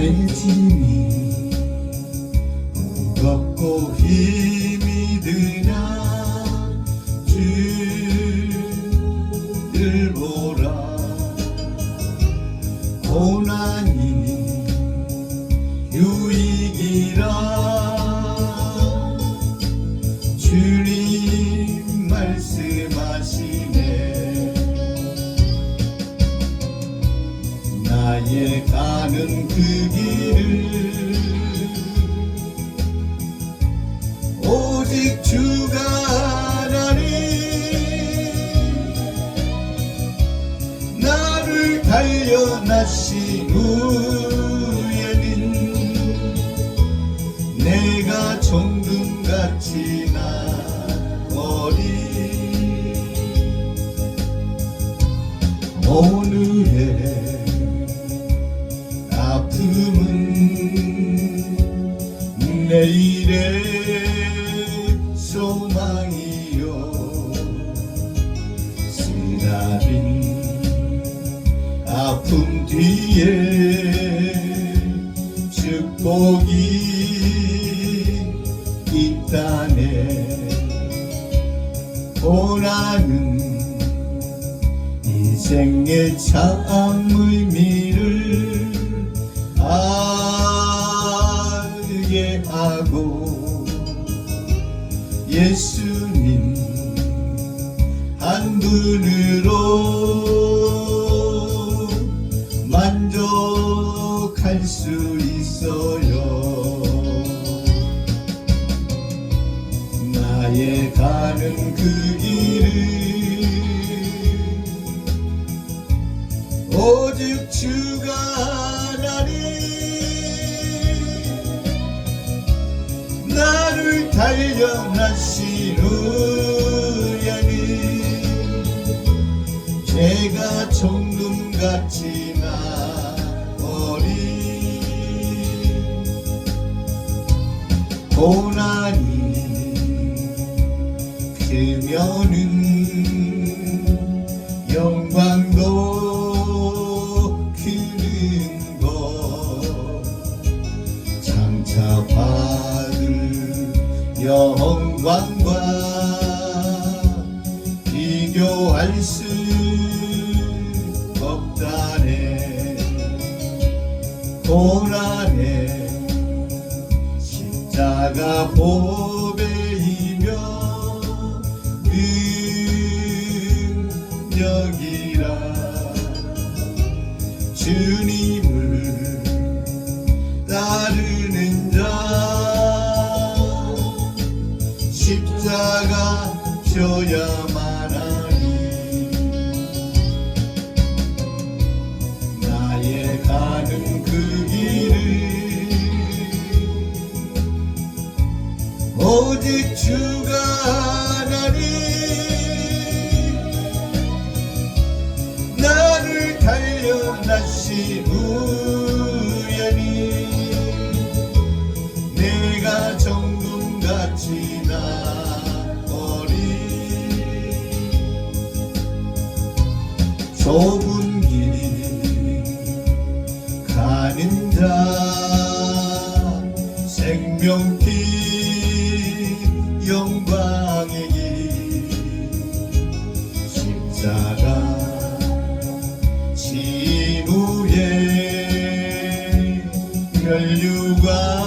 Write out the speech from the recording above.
내 짐이 무겁고 힘이 드냐? 유익이라. 주 나의 가는 그 길을 오직 주가 나니 나를 단련하신 후에는 내가 정금같이 나거리 오늘의 아픔은 내일의 소망이요. 쓰라린 아픔 뒤에 축복이 있다네 고난은 인생의 참 의미 하고 예수님 한 분으로 만족할 수 있어요. 나의 가는 그 길을 오직 주가 단련하신 후에는 제가 정금같이 나오리 고난이 크면은 영광과 비교할 수 없다네. 고난의 십자가 보 져야만 하니 나의 가는 그 길을 오직 주가 좁은 길 가는 자 생명길 영광의 길. 십자가 진 후에 멸류관